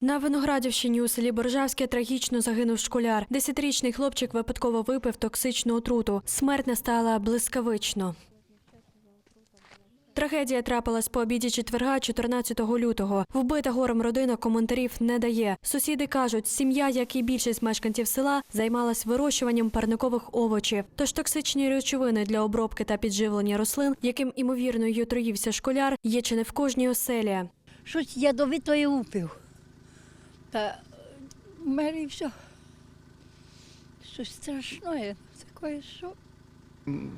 На Виноградівщині у селі Боржавське трагічно загинув школяр. Десятирічний хлопчик випадково випив токсичну отруту. Смерть настала блискавично. Трагедія трапилась по обіді четверга, 14 лютого. Вбита горем родина коментарів не дає. Сусіди кажуть, сім'я, як і більшість мешканців села, займалась вирощуванням парникових овочів. Тож токсичні речовини для обробки та підживлення рослин, яким імовірно й отруївся школяр, є чи не в кожній оселі. Щось ядовитої упив. Та мері все. Щось страшне, таке, що.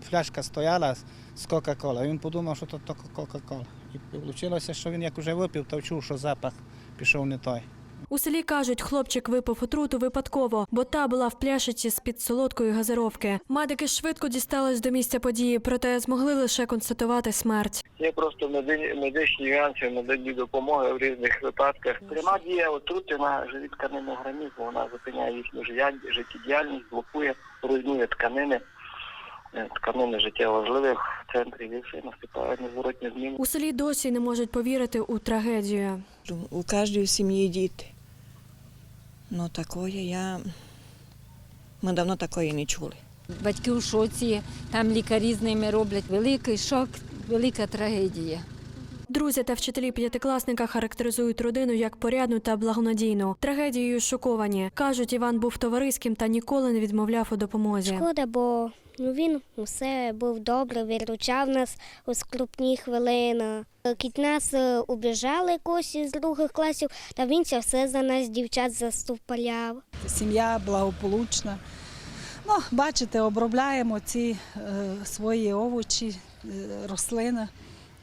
Фляшка стояла з Кока-Кола. Він подумав, що то Кока-Кола. І вийшло, що він як вже випив, то чув, що запах пішов не той. У селі кажуть, хлопчик випив отруту випадково, бо та була в пляшиці з-під солодкої газировки. Медики швидко дістались до місця події, проте змогли лише констатувати смерть. Є просто меди- медичні нюанси, медичні допомоги в різних випадках. Пряма дія отрути на живі тканини організму, вона зупиняє їхню життєдіяльність, блокує, руйнує тканини, е, життя важливих в центрі і все наступає незворотні зміни. У селі досі не можуть повірити у трагедію. У кожній сім'ї діти. Ну, такої я. Ми давно такої не чули. Батьки у шоці, там лікарі з ними роблять великий шок, велика трагедія. Друзі та вчителі п'ятикласника характеризують родину як порядну та благонадійну. Трагедією шоковані. кажуть, Іван був товариським та ніколи не відмовляв у допомозі. Шкода, бо ну, він усе був добре, виручав нас у скрупні хвилини. Кіть нас е, убіжали якось із других класів, та він це все за нас дівчат заступаляв. сім'я благополучна. Ну, бачите, обробляємо ці е, свої овочі, е, рослини,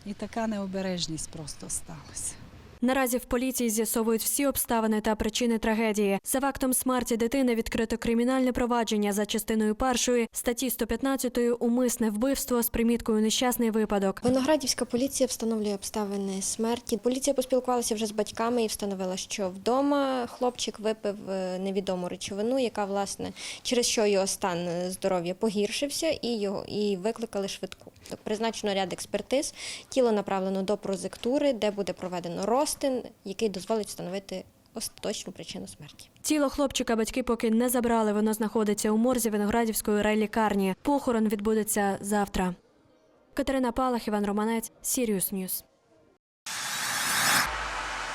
і така необережність просто сталася. Наразі в поліції з'ясовують всі обставини та причини трагедії. За фактом смерті дитини відкрито кримінальне провадження за частиною першої статті 115 умисне вбивство з приміткою нещасний випадок. Виноградівська поліція встановлює обставини смерті. Поліція поспілкувалася вже з батьками і встановила, що вдома хлопчик випив е, невідому речовину, яка власне через що його стан е, здоров'я погіршився, і його і викликали швидку. Призначено ряд експертиз. Тіло направлено до прозектури, де буде проведено розтин, який дозволить встановити остаточну причину смерті. Тіло хлопчика батьки поки не забрали. Воно знаходиться у морзі Виноградівської райлікарні. Похорон відбудеться завтра. Катерина Палах, Іван Романець, Сіріус Ньюс.